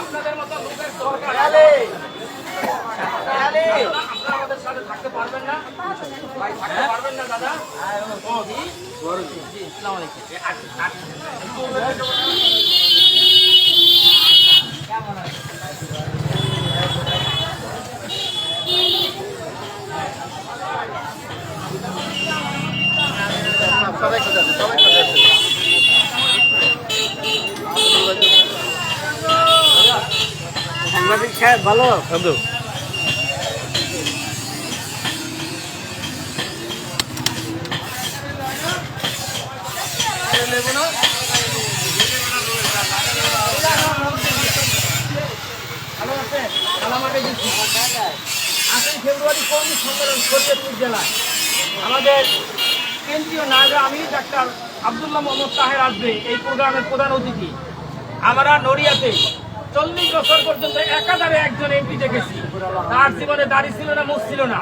আপনাদের মতো লোকের দরকার। আমাদের সাথে থাকতে পারবেন না। ভাই থাকতে পারবেন না দাদা? ও, জি? জি, আসসালামু আলাইকুম। সাংবাদিক সাহেব ভালো আছেন? আটই ফেব্রুয়ারি কর্মী সম্মেলন শরীয়তপুর জেলায় আমাদের কেন্দ্রীয় নায়ক আমি ডাক্তার আবদুল্লাহ মোহাম্মদ তাহের আসবে এই প্রোগ্রামের প্রধান অতিথি আমরা নড়িয়াতে চল্লিশ বছর পর্যন্ত একাধারে একজন এমপি দেখেছি। তার জীবনে দাড়ি ছিল না, মুখ ছিল না।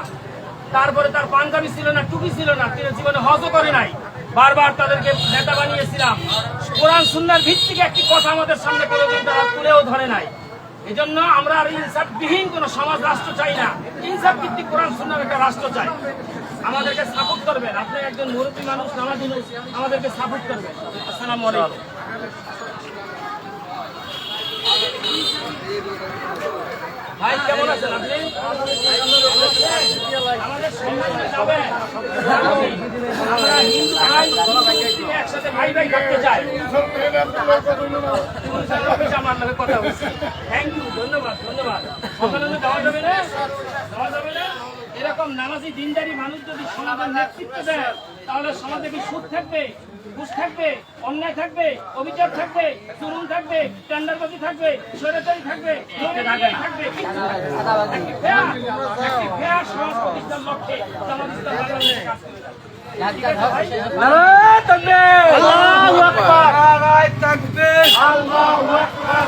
তারপরে তার পাঞ্জাবি ছিল না, টুপি ছিল না। তিনি জীবনে হজও করে নাই। বারবার তাদেরকে নেতা বানিয়েছিলাম। কোরআন সুন্নার ভিত্তিকে একটি কথা আমাদের সামনে কোনোদিন তারা তুলেও ধরে নাই। এজন্য আমরা আর ইনসাফবিহীন কোন সমাজ রাষ্ট্র চাই না। ইনসাফ ভিত্তিক কোরআন সুন্নার একটা রাষ্ট্র চাই। আমাদেরকে সাপোর্ট করবেন। আপনি একজন মুরব্বী মানুষ, নামাজি আমাদেরকে সাপোর্ট করবেন। আসসালামু আলাইকুম। একসাথে ভাই ভাই থাকতে চাই? আমার লগে কথা বলছি। থ্যাংক ইউ ধন্যবাদ ধন্যবাদ। সকালে এরকম নামাজি দিনদারি মানুষ যদি সমাজের নেতৃত্ব দেয়, তাহলে সমাজে কি সুদ থাকবে? ঘুষ থাকবে অন্যায় থাকবে অভিযোগ থাকবে চুরুন থাকবে টেন্ডারবাজি থাকবে স্বৈরাচারী থাকবে থাকবে সমাজ প্রতিষ্ঠার লক্ষ্যে জামাত ইসলাম বাংলাদেশ কাজ করে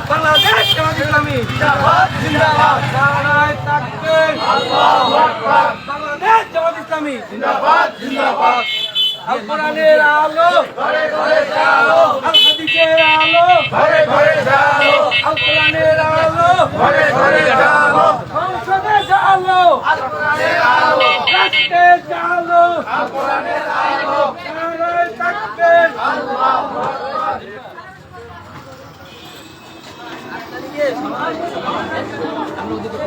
বাংলাদেশ ইসলামী। বাংলাদেশ ইসলামী। আল কোরআনের আলো। ঘরে ঘরে জালো আল হাদিসের আলো। ঘরে ঘরে জালো আল কোরআনের আলো। ঘরে ঘরে জালো সংসদে জালো আল। কোরআনের আলো। রাষ্ট্রে জালো আল। কোরআনের আলো। নারায় তাকবীর আল্লাহু। আকবার শেষ ওদিকে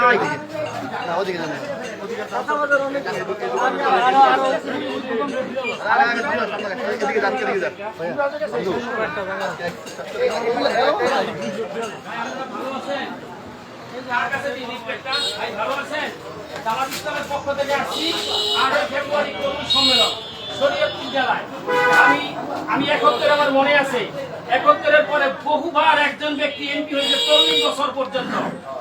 পক্ষ থেকে আসছি আটই ফেব্রুয়ারি সম্মেলন শরীয়তপুর জেলায় আমি আমি একত্তরে আমার মনে আছে একত্তরের পরে বহুবার একজন ব্যক্তি এমপি হয়েছে চল্লিশ বছর পর্যন্ত।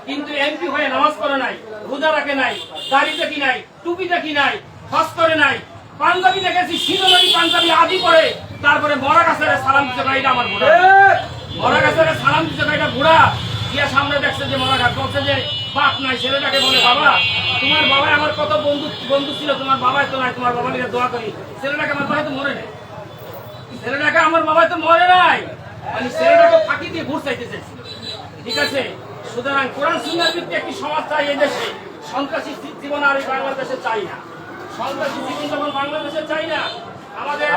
কিন্তু এমপি হয়ে নামাজ পড়ে নাই, রোজা রাখে নাই, দাড়ি দেখি নাই, টুপি দেখি নাই, হজ করে নাই। পাঞ্জাবি দেখেছি শিরোমণি পাঞ্জাবি আদি করে তারপরে মরা গাছের সালাম দিতে ভাই আমার বুড়া মরা গাছের সালাম দিতে ভাই বুড়া গিয়া সামনে দেখছে যে মরা গাছ, বলছে যে, বাপ নাই, ছেলেটাকে বলে বাবা, তোমার বাবা আমার কত বন্ধু বন্ধু ছিল, তোমার বাবাই তো নাই, তোমার বাবা নিয়ে দোয়া করি। ছেলেটাকে আমার বাবা তো মরে নেই। ছেলেটাকে আমার বাবা তো মরে নাই। মানে ছেলেটাকে ফাঁকি দিয়ে ঘুর চাইতে চাইছিল ঠিক আছে? সুতরাং কোরআন সুন্দর একটি সমাজ চাই এই দেশে সন্ত্রাসী জীবন আর এই বাংলাদেশে চাই না। সন্ত্রাসী জীবন যেমন বাংলাদেশে চাই না আমাদের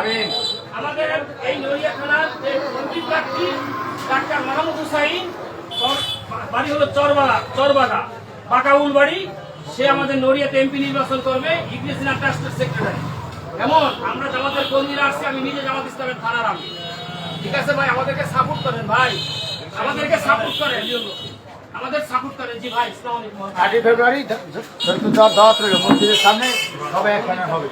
আমাদের এই নড়িয়া থানার যে মন্ত্রী প্রার্থী ডাক্তার মাহমুদ হুসাইন চর- বাড়ি হলো চরবাড়া চরবাগা বাকাউল বাড়ি। সে আমাদের নড়িয়াতে এমপি নির্বাচন করবে ইংরেজিনা ট্রাস্টের সেক্রেটারি এমন আমরা জামাতের কর্মীরা আসছি আমি নিজে জামাত ইসলামের থানার আমি ঠিক আছে ভাই আমাদেরকে সাপোর্ট করেন ভাই। আমাদেরকে সাপোর্ট করেন। আমাদের সাপোর্ট করেন জি ভাই আসসালামু আলাইকুম। আটই ফেব্রুয়ারি দাওয়াত রইল মসজিদের সামনে সবাই এখানে হবে?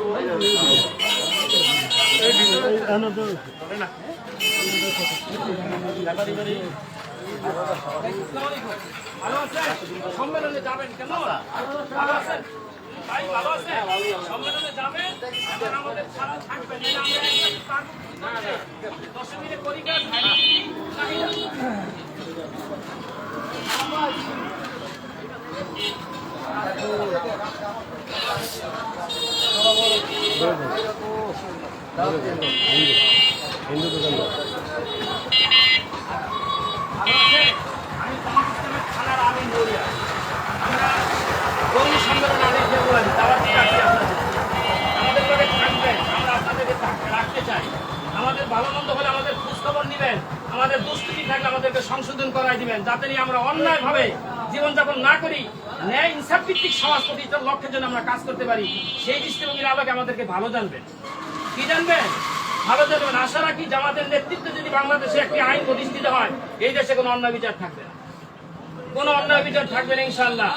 সম্মেলনে যাবেন কেমন? ভালো আছেন? ভাই ভালো আছেন? সম্মেলনে যাবেন? আমাদের ছাড়া থাকবেন আমিন বলিয়া আমরা কর্মী সম্মেলন আগে দাওয়াত ভালো মন্দ হলে আমাদের খোঁজ খবর নেবেন, আমাদের দুষ্কৃতি থাকলে আমাদেরকে সংশোধন করাই দিবেন, যাতে নিয়ে আমরা অন্যায়ভাবে জীবনযাপন না করি, ন্যায় ইনসাফ ভিত্তিক সমাজ প্রতিষ্ঠার লক্ষ্যের জন্য আমরা কাজ করতে পারি। সেই দৃষ্টিভঙ্গির আলোকে আমাদেরকে ভালো জানবেন। কি জানবেন? ভালো জানবেন। আশা রাখি জামাতের নেতৃত্বে যদি বাংলাদেশে একটি আইন প্রতিষ্ঠিত হয়, এই দেশে কোনো অন্যায় বিচার থাকবে না। কোনো অন্যায় বিচার থাকবে না ইনশাল্লাহ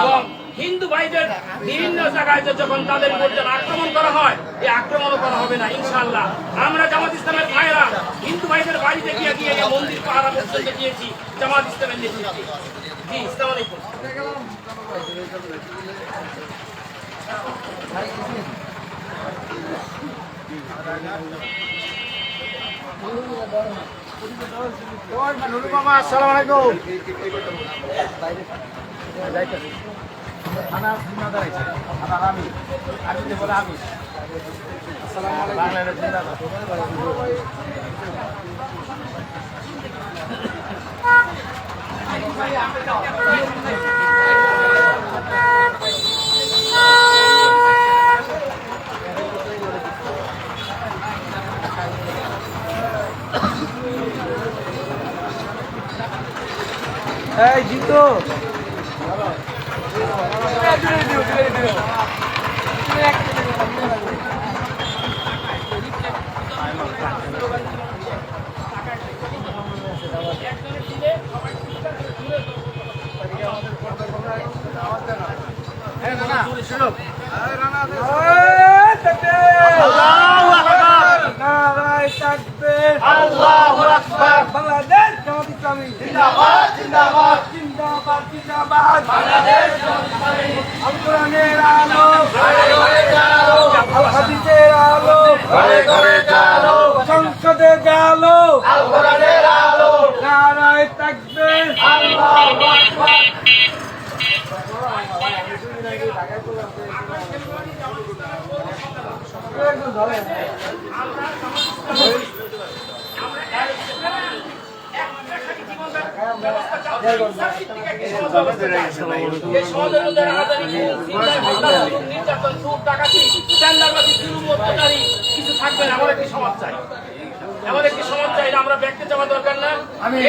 এবং হিন্দু ভাইদের বিভিন্ন জায়গায় যখন তাদের উপর আক্রমণ করা হয়, এই আক্রমণও করা হবে না ইনশাল্লাহ আমরা জামাত ইসলামের ভাইরা হিন্দু ভাইদের বাড়িতে গিয়ে গিয়ে মন্দির পাহারা পর্যন্ত দিয়েছি জামাত ইসলামের নেতৃত্বে। জি ইসলাম আলাইকুম। আসসালামু আলাইকুম। থানা জিম্মাদার আছে থানার আমি আমি যে বলে আমি এই জিতো একজনের দিলে সবাই ঠিকঠাক করে ঘুরে দেবো। এই তাকবীর! নারায়ে তাকবীর! বাংলাদেশ জামাত ইসলামী। জিন্দাবাদ জিন্দাবাদ। জিন্দাবাদ জিন্দাবাদ। আল কোরআনের আলো। আল হাদিসের আলো। সংসদে গেলো নারায়ে তাকবীর এই সমাজের মধ্যে রাহাজানি, চিন্তায় ভাবনা, জুলুম, নির্যাতন, সুদ, কিছু থাকবে না। আমার একটি সমাজ চাই সমাজ চাই এটা আমরা ব্যক্তি চাওয়া দরকার না।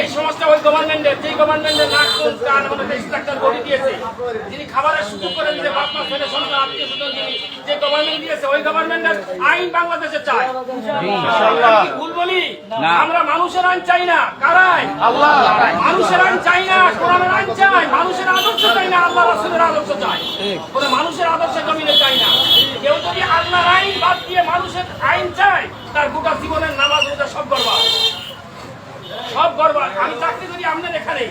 এই সমাজটা ওই গভর্নমেন্টের যেই গভর্নমেন্টের কান আমাদের স্ট্রাকচার গড়ে দিয়েছে যিনি খাবারের সুযোগ করে দিতে বাপ মা ছেলে সন্তান আত্মীয় স্বজন যিনি যে গভর্নমেন্ট দিয়েছে ওই গভর্নমেন্টের আইন বাংলাদেশে চাই কি ভুল বলি? আমরা মানুষের আইন চাই না। কারাই? আল্লাহ। মানুষের আইন চাই না কোরআনের আইন চাই। মানুষের আদর্শ চাই না আল্লাহ রাসূলের আদর্শ চাই কোনো মানুষের আদর্শ জমিনে চাই না। কেউ যদি আল্লাহর আইন বাদ দিয়ে মানুষের আইন চায় তার গোটা জীবনের নামাজ রোজা সব গরবার সব গরবার আমি চাকরি করি আপনার এখানে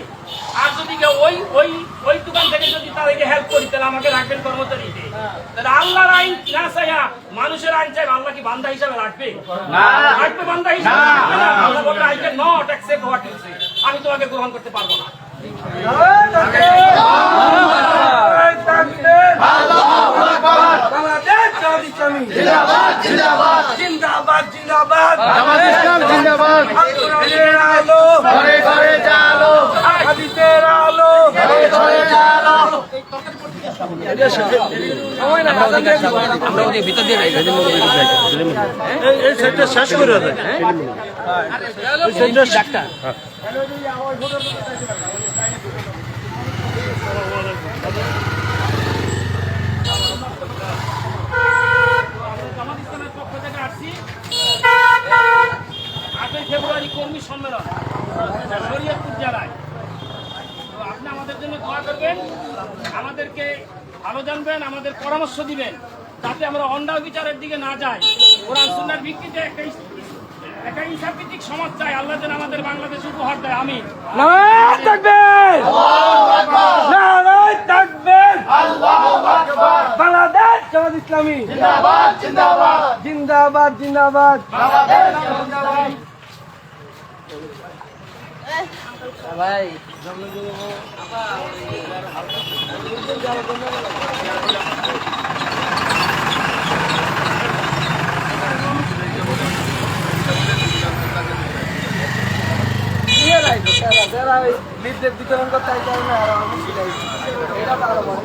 আর যদি কেউ ওই ওই ওই দোকান থেকে যদি তাদেরকে হেল্প করি তাহলে আমাকে রাখবেন কর্মচারীতে তাহলে আল্লাহর আইন না চাইয়া মানুষের আইন চাই আল্লাহ কি বান্দা হিসাবে রাখবে? রাখবে বান্দা হিসাবে না। আল্লাহ বলবে I can not accept what you say আমি তোমাকে গ্রহণ করতে পারব না বাংলাদেশ জামাত ইসলামী। জিন্দাবাদ জিন্দাবাদ। জিন্দাবাদ জিন্দাবাদ। জামাত ইসলাম জিন্দাবাদ। কোরআনের আলো। ঘরে ঘরে চালো হাদিসের আলো। ঘরে ঘরে চালো জামাত ইসলামের পক্ষ থেকে আসছি আটই ফেব্রুয়ারি কর্মী সম্মেলন শরীয়তপুর জেলায়। তো আপনি আমাদের জন্য দোয়া করবেন আমাদেরকে ভালো জানবেন আমাদের পরামর্শ দিবেন যাতে আমরা অন্ডা বিচারের দিকে না যাই। কোরআন সুন্নার ভিত্তিতে একটা একটা ইনসাফভিত্তিক সমাজ চাই। আল্লাহ যেন আমাদের বাংলাদেশ উপহার দেয়। আমি বাংলাদেশ জামাত ইসলামী। জিন্দাবাদ জিন্দাবাদ। জিন্দাবাদ লিডদের বিতরণ করতে না আর আমি সেটাই এটা তো আরও বড়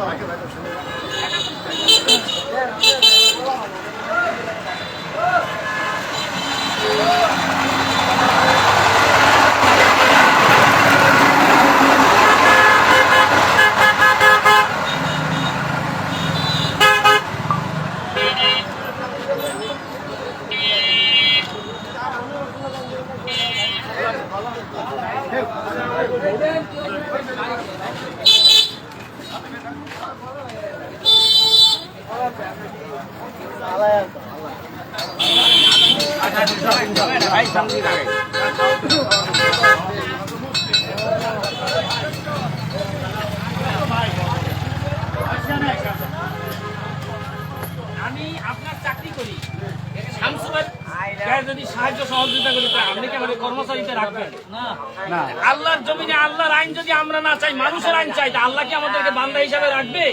আমি আপনার চাকরি করি। যদি সাহায্য সহযোগিতা করি তা আপনি কি আমাদের কর্মচারীতে রাখবেন? না। আল্লাহর জমিনে আল্লাহর আইন যদি আমরা না চাই মানুষের আইন চাই তা আল্লাহ কি আমাদেরকে বান্দা হিসাবে রাখবে?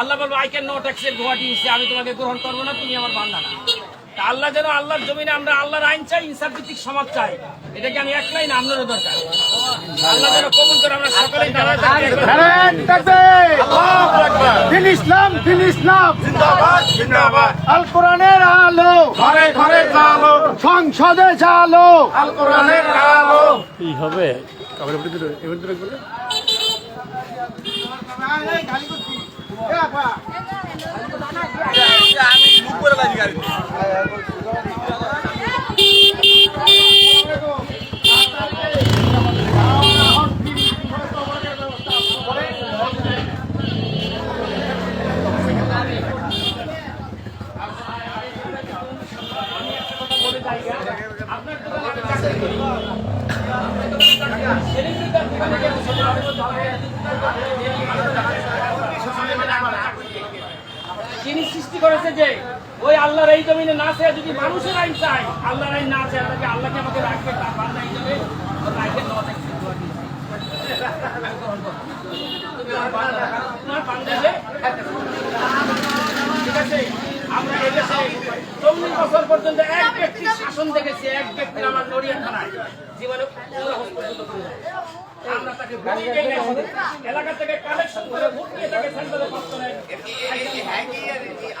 আল্লাহ বলব I can not accept what you say আমি তোমাকে গ্রহণ করব না তুমি আমার বান্দা না। তা আল্লাহ যেন আল্লাহর জমিনে আমরা আল্লাহর আইন চাই ইনসাফ ভিত্তিক সমাজ চাই এটা কি আমি একলাই না আপনারও দরকার। আল্লাহ যেন কবুল করে আমরা সকলেই দাঁড়ায় থাকি দিন ইসলাম দিন ইসলাম। জিন্দাবাদ জিন্দাবাদ। আল কোরআনের আলো। ঘরে ঘরে সংসদে আল কোরআনের আলো। আপনার দোকানে চাকরি করি। সেলিম মির্জার দোকানে গিয়ে বসে যিনি সৃষ্টি করেছে যে, ওই আল্লাহর এই জমিনে না চায় যদি মানুষের আইন চায়, আল্লাহর আইন না চায় তাকে আল্লাহকে আমাকে রাখবে। এলাকা থেকে কালেকশন করে ভোট তাকে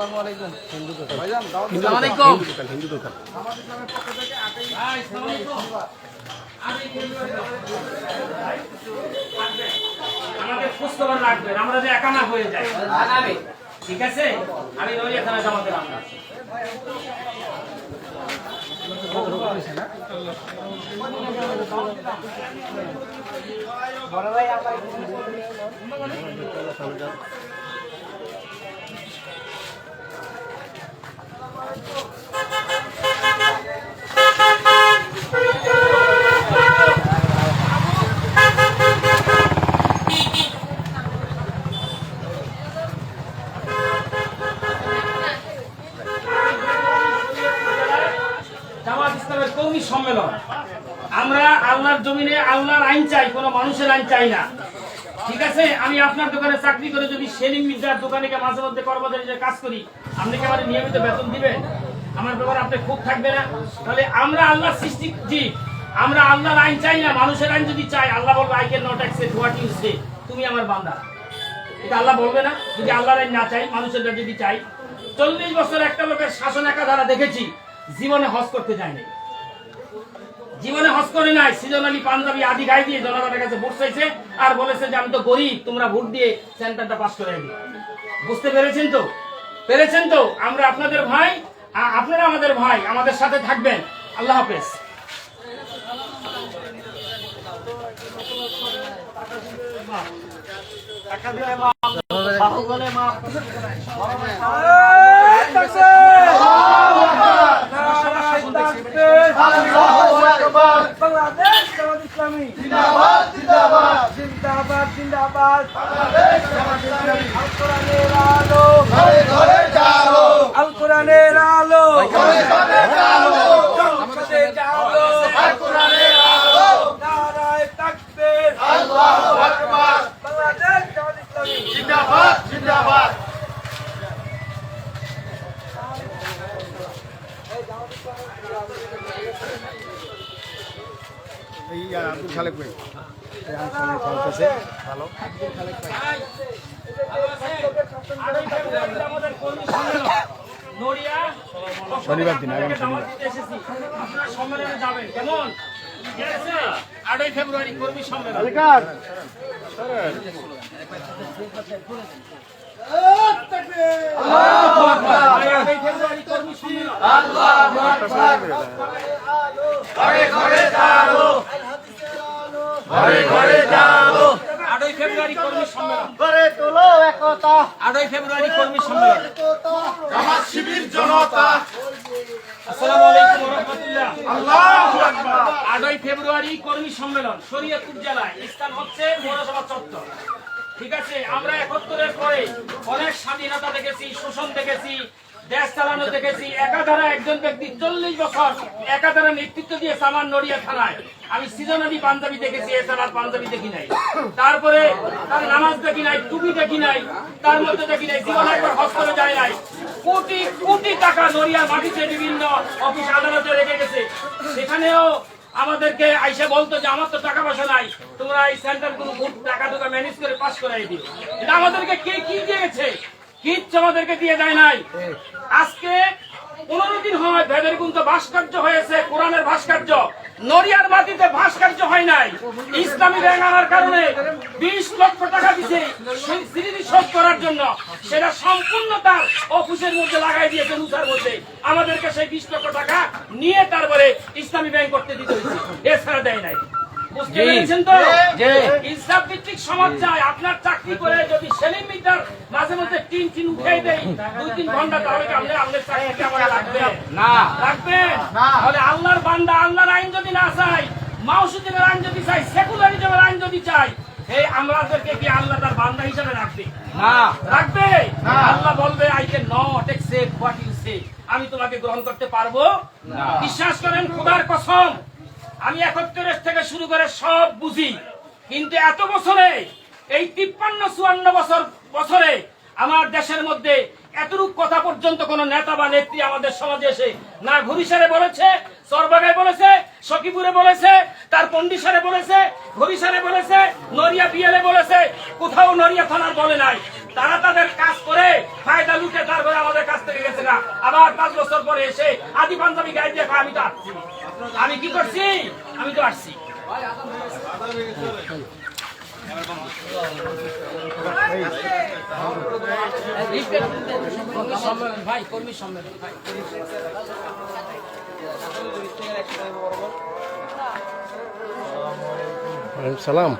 থেকে। কিছুই নেই আমার। আমরা তাদের ধরে তারপরে সেন্টারে পাস করি। আমরা আসলে তাদের আর পাঞ্জাবি গায়ে দিচ্ছে আসসালামু আলাইকুম। আমাদের খোঁজ রাখবেন আমরা যে একা হয়ে যাই। ঠিক আছে? আমি নড়িয়া থানা জমা দিলাম। না জামাত ইসলামের কর্মী সম্মেলন। আমরা আল্লাহর জমিনে আল্লাহর আইন চাই, কোনো মানুষের আইন চাই না। ঠিক আছে? আমি আপনার দোকানে চাকরি করে যদি সেলিম মির্জার দোকানে মাঝে মধ্যে কর্মচারী কাজ করি আপনি কি আমার নিয়মিত বেতন দিবেন? আমার ব্যাপারে আপনি খুব থাকবে না। তাহলে আমরা আল্লাহর সৃষ্টি জি, আমরা আল্লাহর আইন চাই না, মানুষের আইন যদি চাই আল্লাহ বলব I can not accept what you say তুমি আমার বান্দা। এটা আল্লাহ বলবে না, যদি আল্লাহর আইন না চাই মানুষের যদি চাই। চল্লিশ বছর একটা লোকের শাসন একাধারা দেখেছি, জীবনে হজ করতে যায়নি জীবনে হজ করে নাই সিজন আলী পাঞ্জাবি আদি গাই দিয়ে জনগণের কাছে ভোট চাইছে আর বলেছে যে, আমি তো গরিব, তোমরা ভোট দিয়ে সেন্টারটা পাস করে দিই। বুঝতে পেরেছেন তো? পেরেছেন তো? আমরা আপনাদের ভাই আপনারা আমাদের ভাই আমাদের সাথে থাকবেন। আল্লাহ হাফেজ। বাংলাদেশ ইসলামী জিন্দাবাদ জিন্দাবাদ। জিন্দাবাদ আল। কোরআনের আলো। আল কোরআনের আলো। সংসদে জালো নারায়ণ তাকবীর বাংলাদেশ জামাত ইসলামী। আব্দুল খালেক ভাই। শনিবার দিন আগামী শনিবার। আপনারা সম্মেলনে যাবেন। কেমন? আটই ফেব্রুয়ারি কর্মী সম্মেলন। আটই ফেব্রুয়ারি কর্মী সম্মেলন। আটই ফেব্রুয়ারি কর্মী সম্মেলন আটই ফেব্রুয়ারি কর্মী সম্মেলন। আমার শিবির জনতা। আসসালামু আলাইকুম ওয়া আল্লাহু আকবার আটই ফেব্রুয়ারি কর্মী সম্মেলন শরীয়তপুর জেলায়। স্থান হচ্ছে পৌরসভা চত্বর। ঠিক আছে, আমরা একাত্তরের পরে অনেক স্বাধীনতা দেখেছি, শোষণ দেখেছি, দেশ চালানো দেখেছি। একাধারা একজন ব্যক্তি চল্লিশ বছর একাধারা নেতৃত্ব দিয়ে সামান নড়িয়া থানায়। আমি সিজনালি পাঞ্জাবি দেখেছি, এছাড়া পাঞ্জাবি দেখি নাই। তারপরে তার নামাজ দেখি নাই, টুপি দেখি নাই, তার মধ্যে দেখি নাই, জীবন একবার হজ করে যায় নাই। কোটি কোটি টাকা নড়িয়ার মাটিতে বিভিন্ন অফিস আদালতে রেখে গেছে। সেখানেও আমাদেরকে আইসে বলতো যে, আমার তো টাকা পয়সা নাই, তোমরা এই সেন্টারগুলো টাকা টাকা ম্যানেজ করে পাস করাই দিও। এটা আমাদেরকে কে কি দিয়েছে? কিচ্ছু আমাদেরকে দিয়ে যায় নাই। আজকে পনেরো দিন হয় ভেদের কিন্তু ভাস্কর্য হয়েছে, কোরআনের ভাস্কর্য। নড়িয়ার মাটিতে ভাস্কর্য হয় নাই। ইসলামী ব্যাংক আনার কারণে বিশ লক্ষ টাকা দিছে স্মৃতি শোধ করার জন্য। সেটা সম্পূর্ণ তার অফিসের মধ্যে লাগাই দিয়েছে নুসার মধ্যে। আমাদেরকে সেই বিশ লক্ষ টাকা নিয়ে তারপরে ইসলামী ব্যাংক করতে দিতে হয়েছে। এছাড়া দেয় নাই। বুঝতে পেরেছেন তো? ইনসাফ ভিত্তিক সমাজ চাই আপনার চাকরি করে যদি সেলিম মিটার মাঝে মাঝে টিন টিন উঠে দেই দুই তিন ঘণ্টা তাহলে আপনি আপনার চাকরিকে আমার লাগবে? না। লাগবে? তাহলে আল্লাহর বান্দা আল্লাহর আইন যদি না চাই মাউসুদ্দিনের আইন যদি চাই সেকুলারিজমের আইন যদি চাই এই আমাদেরকে কি আল্লাহ তার বান্দা হিসেবে রাখবে? না। রাখবে? আল্লাহ বলবে I can not accept what you say আমি তোমাকে গ্রহণ করতে পারব? বিশ্বাস করেন খোদার কসম আমি একত্রিশ থেকে শুরু করে সব বুঝি। কিন্তু এত বছরে, এই তিপ্পান্ন, চুয়ান্ন বছর, বছরে আমার দেশের মধ্যে এতটুক কথা পর্যন্ত কোন নেতা বা নেত্রী আমাদের সমাজে এসে না ঘুরিসারে বলেছে চরবাগায় বলেছে, সখীপুরে বলেছে, তার পন্ডিসারে বলেছে ঘুরিসারে বলেছে নরিয়া বিয়ালে বলেছে, কোথাও নরিয়া থানার বলে নাই। তারা তাদের কাজ করে, ফায়দা লুটে তারপরে আমাদের কাছ থেকে গেছে না। আবার পাঁচ বছর পরে এসে আদি পাঞ্জাবি গায়ে দিয়ে আমি তো আসছি। আমি কি করছি? আমি তো আসছি। ভাই কর্মী সম্মেলন ভাই। সালাম।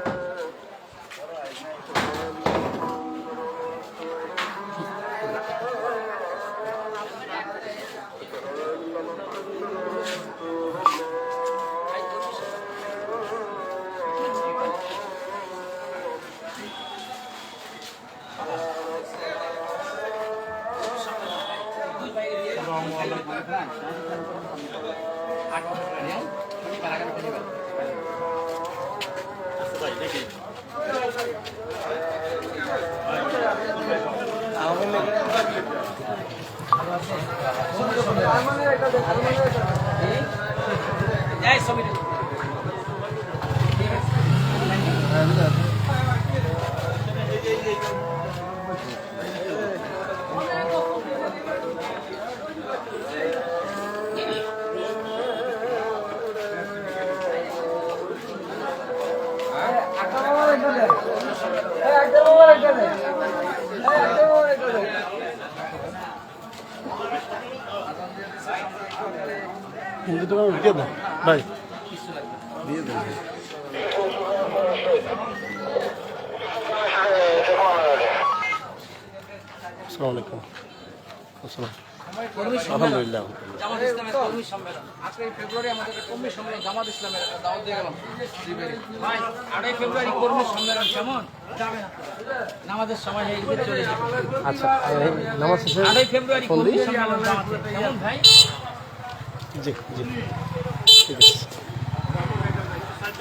এই ছবিটা। হিন্দু ভাই। দিয়ে দেন আসসালামু। আলাইকুম আসসালাম আলহামদুলিল্লাহ। জামাত ইসলামের কর্মী সম্মেলন। আটই ফেব্রুয়ারি আমাদের কর্মী সম্মেলন জামাত ইসলামের দাওয়াত দিয়ে গেলাম। ভাই আটই ফেব্রুয়ারি কর্মী সম্মেলন কেমন? যাবে নামাজের সময় হয়ে চলে আচ্ছা নামাজ শেষে আটই ফেব্রুয়ারি কর্মী সম্মেলন কেমন ভাই? জি জি ঠিক আছে আটই ফেব্রুয়ারি কর্মী সম্মেলন আমাদের জামাত ইসলামের ভাই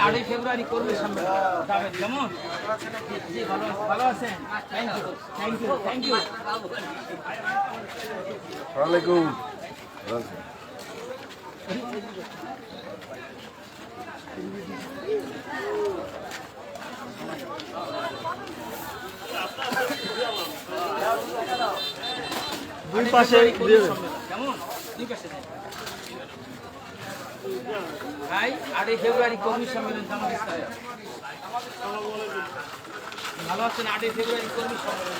আটই ফেব্রুয়ারি কর্মী সম্মেলন যাবে কেমন জি ভালো ইউ ওয়ালাইকুম দুই পাশে। কেমন? ঠিক আছে ভাই আটই ফেব্রুয়ারি কর্মী সম্মেলন ভালো আছেন? আটই ফেব্রুয়ারি কর্মী সম্মেলন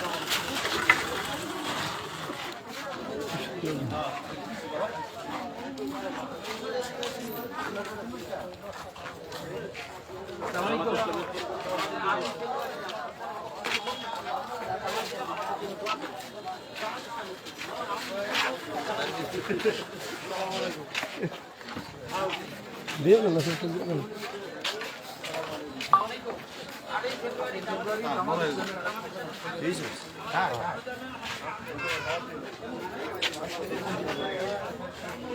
জামাত ইসলামের। আসসালামু আলাইকুম।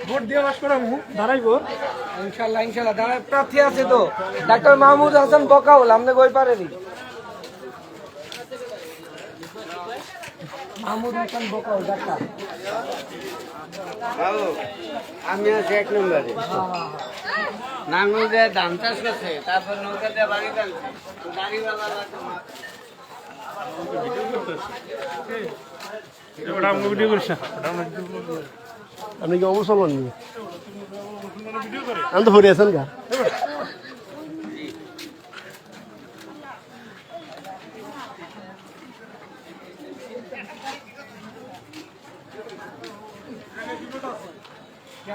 ভোট দিয়ে বাস করা দাঁড়াইবো। ইনশাল্লাহ ইনশাল্লাহ। দাঁড়ায় প্রার্থী আছে তো। ডাক্তার মাহমুদ হাসান বকাউল আপনি কই পারেনি। মাহমুদ হাসান বকাউল, ডাক্তার। আমি আছি এক নম্বরে। নাঙ্গল দিয়ে ধান চাষ করছে, তারপর নৌকা দিয়ে বাড়ি টানছে কি অবসর আমি তো ভরে আছেন গা ইনশাল্লাহ ইনশাল্লাহ কইলে কি হইবো এটা কি আওয়ামী লীগ নি আপনাদের পিটাই করে এখানে সবাই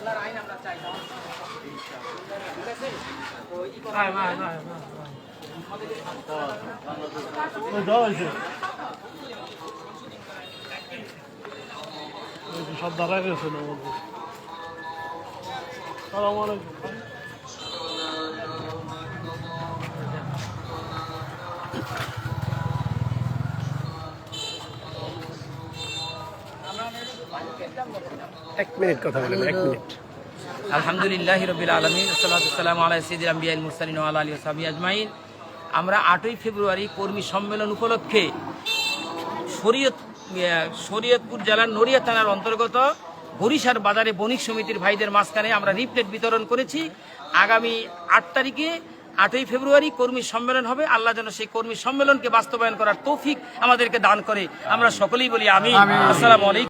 আল্লাহর আইন আমরা চাই না? সব গেছে সালাম আলাইকুম এক মিনিট কথা বলেন এক মিনিট। আলহামদুলিল্লাহ রবিল আলমিন সাল্লাম আলাই সঈদ আম্বিয়াল আল্লাহ আলী সাবি আজমাইন। আমরা আটই ফেব্রুয়ারি কর্মী সম্মেলন উপলক্ষে শরীয়ত শরীয়তপুর জেলার নড়িয়া থানার অন্তর্গত বরিশার বাজারে বণিক সমিতির ভাইদের মাঝখানে আমরা রিপ্লেট বিতরণ করেছি। আগামী আট তারিখে আটই ফেব্রুয়ারি কর্মী সম্মেলন হবে। আল্লাহ যেন সেই কর্মী সম্মেলনকে বাস্তবায়ন করার তৌফিক আমাদেরকে দান করে। আমরা সকলেই বলি আমি আসসালামু আলাইকুম।